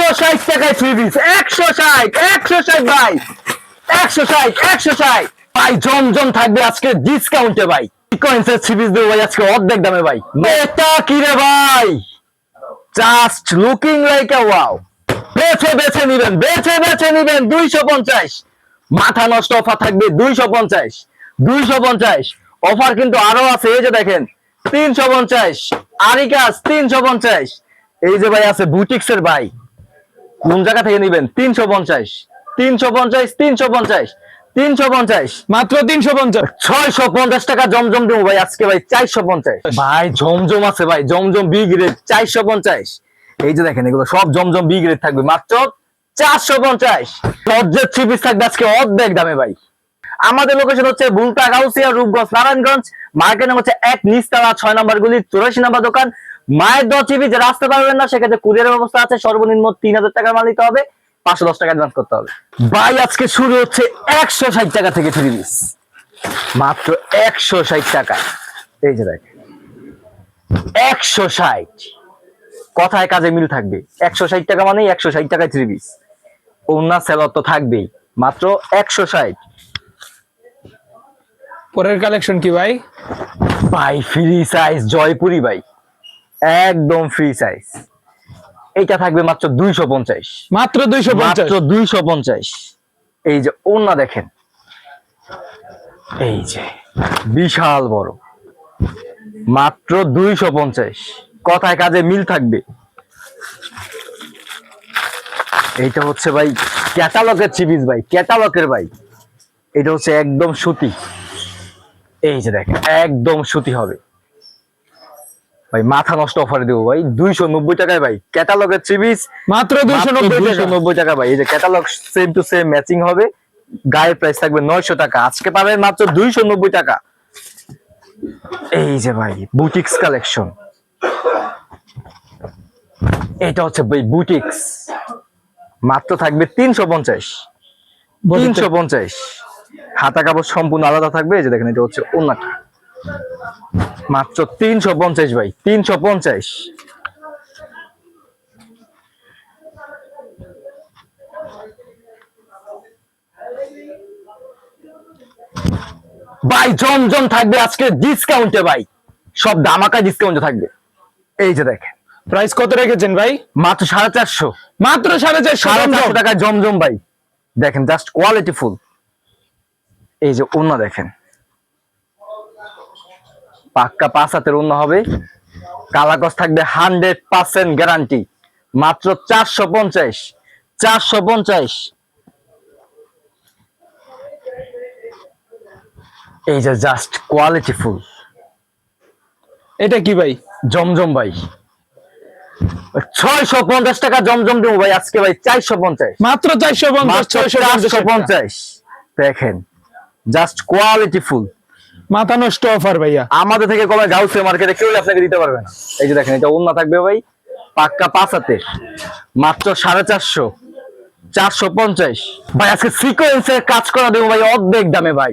একশো ষাট three piece একশো ষাট একশো ষাট ভাই। একশো ষাট একশো ষাট। ভাই জমজম থাকবে আজকে ডিসকাউন্টে ভাই। কয়েন্সের থ্রি পিস দেবো ভাই আজকে অর্ধেক দামে ভাই। এটা কি রে ভাই? Just looking like a wow বেছে বেছে নিবেন, বেছে বেছে নিবেন দুইশো পঞ্চাশ। মাথা নষ্ট অফার থাকবে দুইশো পঞ্চাশ। দুইশো পঞ্চাশ। অফার কিন্তু আরও আছে, এই যে দেখেন, তিনশো পঞ্চাশ। আরিকাস তিনশো পঞ্চাশ। এই যে ভাই আছে বুটিক্স এর ভাই। কোন জায়গা থেকে নিবেন? তিনশো পঞ্চাশ। তিনশো পঞ্চাশ তিনশো পঞ্চাশ। তিনশো পঞ্চাশ। মাত্র তিনশো পঞ্চাশ। ছয়শো পঞ্চাশ টাকা জমজম দেবো ভাই আজকে ভাই চারশো পঞ্চাশ। ভাই জমজম আছে ভাই জমজম বি গ্রেড চারশো পঞ্চাশ। এই যে দেখেন এগুলো সব জমজম বি গ্রেড থাকবে মাত্র চারশো পঞ্চাশ। লজ্জের থ্রি পিস থাকবে আজকে অর্ধেক দামে ভাই। আমাদের লোকেশন হচ্ছে বুলতা গাউসিয়া রূপগঞ্জ নারায়ণগঞ্জ। মার্কেটিং হচ্ছে এক নিচতলা ছয় নম্বর গুলি চুরাশি নম্বর দোকান। মায়ের দশ জিবি যারা আসতে পারবেন না সেক্ষেত্রে কুরিয়ার ব্যবস্থা আছে সর্বনিম্ন তিন হাজার টাকা মাল নিতে হবে পাঁচশো দশ টাকা অ্যাডভান্স করতে হবে। ভাই আজকে শুরু হচ্ছে একশো ষাট টাকা থেকে থ্রি পিস মাত্র একশো ষাট টাকা। এই যে দেখ একশো ষাট। কথায় কাজে মিল থাকবে। একশো ষাট টাকা মানেই একশো ষাট টাকায় থ্রি পিস অন্য সেলর তো থাকবেই। মাত্র একশো ষাট। পরের কালেকশন কি ভাই? ভাই ফ্রি সাইজ জয়পুরি ভাই। একদম ফ্রি সাইজ এইটা থাকবে মাত্র দুইশো পঞ্চাশ। মাত্র দুইশো পঞ্চাশ। মাত্র দুইশো পঞ্চাশ। এই যে ওনা দেখেন। এই যে বিশাল বড়। মাত্র দুইশো পঞ্চাশ। কথায় কাজে মিল থাকবে। এইটা হচ্ছে ভাই ক্যাটালগের চিবিস ভাই ক্যাটালগের ভাই। এটা হচ্ছে একদম সুতি। এই যে দেখেন একদম সুতি হবে। ভাই মাথা নষ্ট অফারে দেবো ভাই। দুইশো নব্বই টাকায় ভাই ক্যাটালগের চিবিস মাত্র দুইশো নব্বই টাকা। ভাই। এই যে catalogue same to same matching হবে। গায়ের প্রাইস থাকবে নয়শো টাকা। আজকে পাবেন মাত্র দুইশো নব্বই টাকা। এই যে ভাই বুটিক্স কালেকশন এটা হচ্ছে ভাই বুটিক্স মাত্র থাকবে তিনশো পঞ্চাশ। তিনশো পঞ্চাশ। হাতা কাপড় সম্পূর্ণ আলাদা থাকবে। যে দেখেন এটা হচ্ছে ওনাটা মাত্র তিনশো পঞ্চাশ ভাই তিনশো পঞ্চাশ। ভাই জমজম থাকবে আজকে ডিসকাউন্টে ভাই। সব দামাকা ডিসকাউন্টে থাকবে। এই যে দেখেন। প্রাইস কত রেখেছেন ভাই? মাত্র সাড়ে চারশো। মাত্র সাড়ে চারশো সাড়ে চারশো টাকায় জমজম ভাই। দেখেন জাস্ট কোয়ালিটি ফুল এই যে অন্য দেখেন। পাক্কা পাঁচ হাতের অন্য হবে। কালাকস থাকবে হান্ড্রেড পার্সেন্ট গ্যারান্টি। মাত্র চারশো পঞ্চাশ চারশো পঞ্চাশ। এই যে জাস্ট কোয়ালিটি ফুল। এটা কি ভাই? জমজম ভাই। ছয়শো পঞ্চাশ টাকা জমজম দেবো ভাই আজকে ভাই চারশো পঞ্চাশ। মাত্র চারশো পঞ্চাশ ছয়শো পঞ্চাশ দেখেন জাস্ট কোয়ালিটি ফুল। মাথা নষ্ট অফার ভাইয়া। আমাদের থেকে কমে গাউসে মার্কেটে কেউ আপনাকে দিতে পারবে না। এই যে দেখেন, এটা অন্য থাকবে ভাই, পাক্কা পাঁচ হাতে। মাত্র সাড়ে চারশো চারশো পঞ্চাশ। ভাই, আজকে সিকোয়েন্সের কাজ করা দেবো ভাই, অর্ধেক দামে ভাই।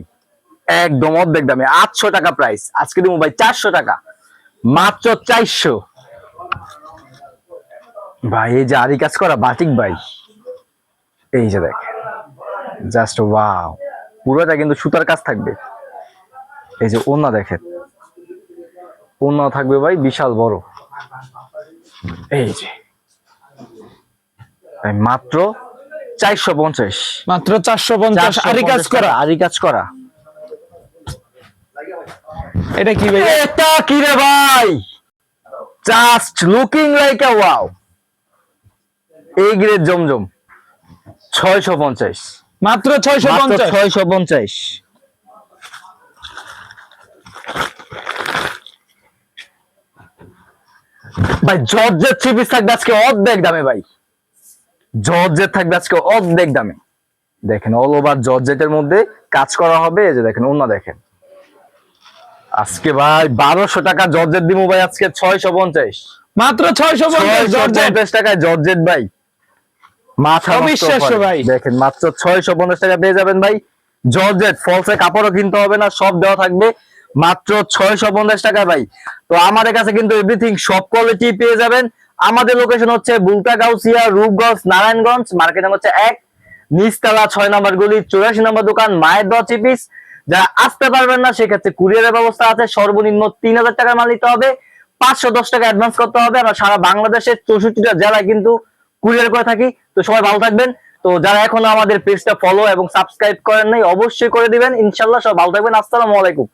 একদম অর্ধেক দামে, আটশো টাকা প্রাইস আজকে দেবো ভাই চারশো টাকা, মাত্র চারশো। ভাই, এই যে আরি কাজ করা বাটিক ভাই, এই যে দেখ জাস্ট ওয়াও পুরোটা কিন্তু সুতার কাজ থাকবে। এই যে ওনা দেখেন। ওনা থাকবে ভাই বিশাল বড়। এই যে। মাত্র চারশো পঞ্চাশ। মাত্র চারশো পঞ্চাশ আরি কাজ করা। আরি কাজ করা। এটা কি ভাই? এটা কি রে ভাই? Just looking like a wow এই গ্রেড জমজম। ছয়শো পঞ্চাশ। মাত্র ছয়শো পঞ্চাশ। ছয়শো পঞ্চাশ। ভাই জর্জের থ্রি পিস থাকবে আজকে অর্ধেক দামে ভাই। জর্জের থাকবে আজকে অর্ধেক দামে। দেখেন অল ওভার জর্জেটের মধ্যে কাজ করা হবে এই যে দেখেন অন্য দেখেন। আজকে ভাই বারোশো টাকা জর্জেট দিব ভাই আজকে ছয়শো পঞ্চাশ। মাত্র ছয়শো পঞ্চাশ টাকায় জর্জেট ভাই। মাথা। ভাই। দেখেন মাত্র ছয়শো পঞ্চাশ টাকা পেয়ে যাবেন ভাই। জর্জেট ফলসে কাপড়ও কিনতে হবে না সব দেওয়া থাকবে। মাত্র ছয়শো পঞ্চাশ টাকা ভাই। তো আমাদের কাছে কিন্তু এভরিথিং সব কোয়ালিটি পেয়ে যাবেন। আমাদের লোকেশন হচ্ছে বুলতা গাউসিয়া রূপগঞ্জ, নারায়ণগঞ্জ। মার্কেট নাম হচ্ছে এক, নিচতলা ছয় নম্বর গলি, চৌরাশি নম্বর দোকান, মায়ের দশ পিস যারা আসতে পারবেন না, সেক্ষেত্রে কুরিয়ারের ব্যবস্থা আছে। সর্বনিম্ন তিন হাজার টাকার মাল নিতে হবে। পাঁচশো দশ টাকা অ্যাডভান্স করতে হবে। আমরা সারা বাংলাদেশের চৌষট্টিটা জেলায় কিন্তু কুরিয়ার করে থাকি। তো সবাই ভালো থাকবেন। তো যারা এখনও আমাদের পেজটা ফলো এবং সাবস্ক্রাইব করেন নাই, অবশ্যই করে দিবেন। ইনশাল্লাহ সব ভালো থাকবেন। আসসালামু আলাইকুম।